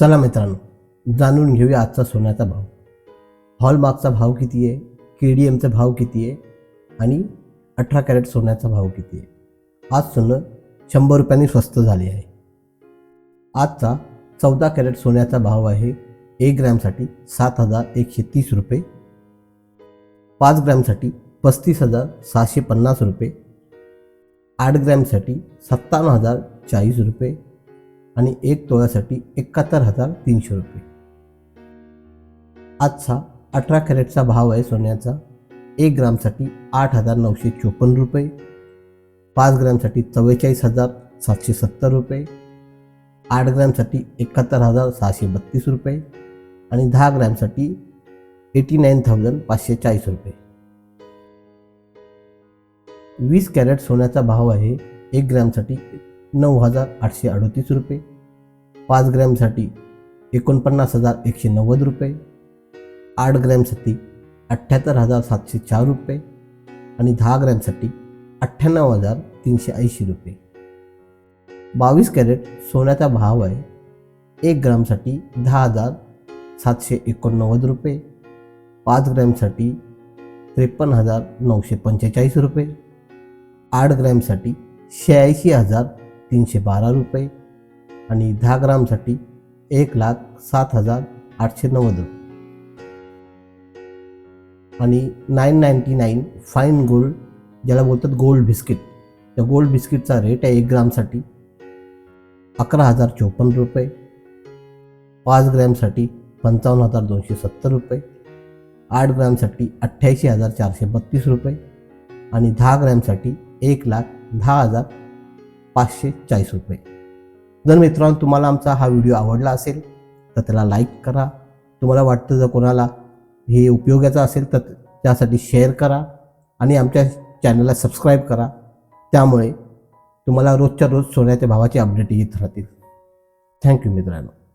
चला मित्रांनो जाणून घेऊया आजचा सोन्याचा भाव. हॉलमार्कचा भाव किती आहे? के डी एमचा भाव किती आहे? आणि अठरा कॅरेट सोन्याचा भाव किती आहे? आज सोनं शंभर रुपयांनी स्वस्त झाले आहे. आजचा चौदा कॅरेट सोन्याचा भाव आहे एक ग्रॅमसाठी सात हजार एकशे तीस रुपये. पाच ग्रॅमसाठी पस्तीस हजार सहाशे पन्नास रुपये. आठ ग्रॅमसाठी सत्तावन्न हजार चाळीस रुपये. आणि एक तोळ्यासाठी एकाहत्तर हजार तीनशे रुपये. आजचा अठरा कॅरेटचा भाव आहे सोन्याचा. एक ग्रामसाठी आठ हजार नऊशे चोपन्न रुपये. पाच ग्रॅमसाठी चव्वेचाळीस हजार सातशे सत्तर रुपये. आठ ग्रॅमसाठी एकाहत्तर हजार सहाशे बत्तीस रुपये. आणि दहा ग्रॅमसाठी एटी नाईन थाउजंड पाचशे चाळीस रुपये. वीस कॅरेट सोन्याचा भाव आहे एक ग्रॅमसाठी नऊ हजार आठशे अडतीस रुपये. पाच ग्रॅमसाठी एकोणपन्नास हजार एकशे नव्वद रुपये. आठ ग्रॅमसाठी अठ्ठ्याहत्तर हजार सातशे चार रुपये आणि दहा ग्रॅमसाठी अठ्ठ्याण्णव हजार तीनशे ऐंशी रुपये. बावीस कॅरेट सोन्याचा भाव आहे. एक ग्रामसाठी दहा हजार सातशे एकोणनव्वद रुपये. पाच ग्रॅमसाठी त्रेपन्न हजार नऊशे पंचेचाळीस रुपये. आठ ग्रॅमसाठी शहाऐंशी हजार तीनशे बारा रुपये आणि दहा ग्रामसाठी एक लाख सात हजार आठशे नव्वद रुपये. आणि nine ninety nine fine gold ज्याला बोलतात गोल्ड बिस्किट. त्या गोल्ड बिस्किटचा रेट आहे एक ग्रामसाठी अकरा हजार चोपन्न रुपये. पाच ग्रॅमसाठी पंचावन्न हजार दोनशे सत्तर रुपये. आठ ग्रॅमसाठी अठ्ठ्याऐंशी हजार चारशे बत्तीस रुपये. आणि दहा ग्रॅमसाठी एक लाख दहा हजार पाचशे चाळीस रुपये. जर मित्रांनो तुम्हाला आमचा हा व्हिडिओ आवडला असेल तर त्याला लाईक करा. तुम्हाला वाटतं जर कोणाला हे उपयोगाचं असेल तर त्यासाठी शेअर करा आणि आमच्या चॅनलला सबस्क्राईब करा. त्यामुळे तुम्हाला रोजच्या रोज सोन्याच्या भावाचे अपडेट येत राहतील. थँक्यू मित्रांनो.